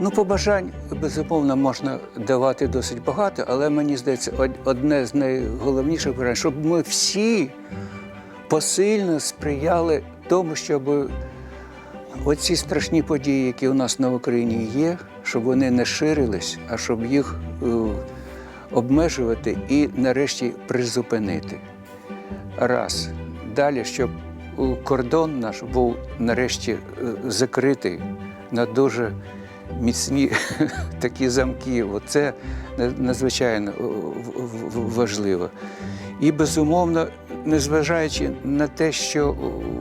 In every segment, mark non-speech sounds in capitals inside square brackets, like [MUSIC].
Ну, побажань, безумовно, можна давати досить багато, але мені здається, одне з найголовніших бажань, щоб ми всі посильно сприяли тому, щоб оці страшні події, які у нас на Україні є, щоб вони не ширились, а щоб їх е, обмежувати і нарешті призупинити. Раз. Далі, щоб е, кордон наш був нарешті е, закритий на дуже міцні [LAUGHS] такі замки. На- надзвичайно е, важливо. І безумовно, незважаючи на те, що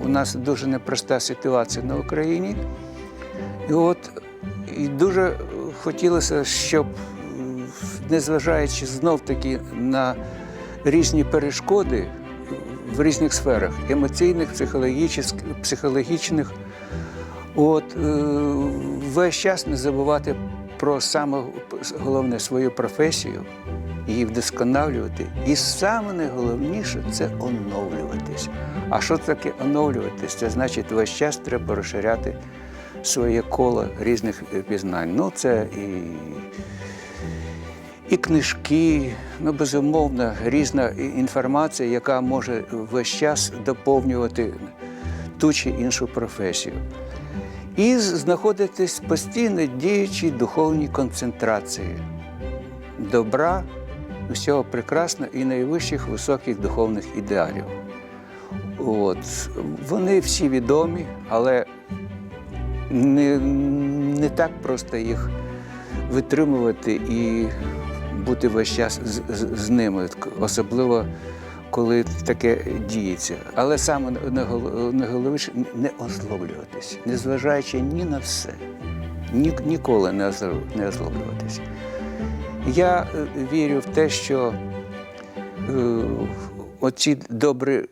у нас дуже непроста ситуація на Україні, і от і дуже хотілося, щоб, незважаючи знов-таки на різні перешкоди в різних сферах емоційних, психологічних, психологічних, от, е, весь час не забувати про саме головне свою професію, її вдосконалювати. І саме найголовніше це оновлюватись. А що таке оновлюватись? Це значить, весь час треба розширяти своє коло різних пізнань. Ну, це і, і книжки, ну, безумовно, різна інформація, яка може весь час доповнювати ту чи іншу професію. І знаходитись постійно діючій духовній концентрації добра, усього прекрасного і найвищих високих духовних ідеалів. От. Вони всі відомі, але не, не так просто їх витримувати і бути весь час з, з, з ними, особливо коли таке діється. Але саме найгол- найголовніше не озлоблюватись, незважаючи ні на все, ні, ніколи не, не озлоблюватись. Я е, вірю в те, що е, оці добрі е,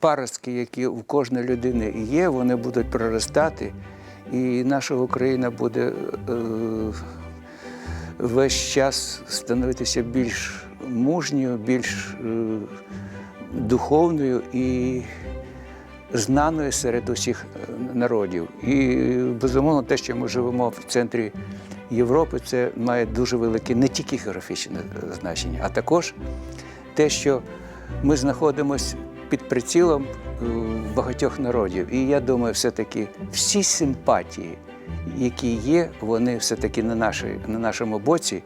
паростки, які в кожної людини є, вони будуть проростати, і наша Україна буде е, весь час становитися більш мужньою, більш е, духовною і знаною серед усіх е, народів. І безумовно, те, що ми живемо в центрі Європи, це має дуже велике не тільки географічне е, значення, а також те, що ми знаходимося під прицілом е, багатьох народів. І я думаю, все-таки всі симпатії, які є, вони все-таки на, нашій, на нашому боці.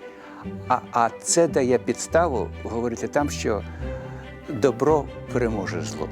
А, а це дає підставу говорити там, що добро переможе зло.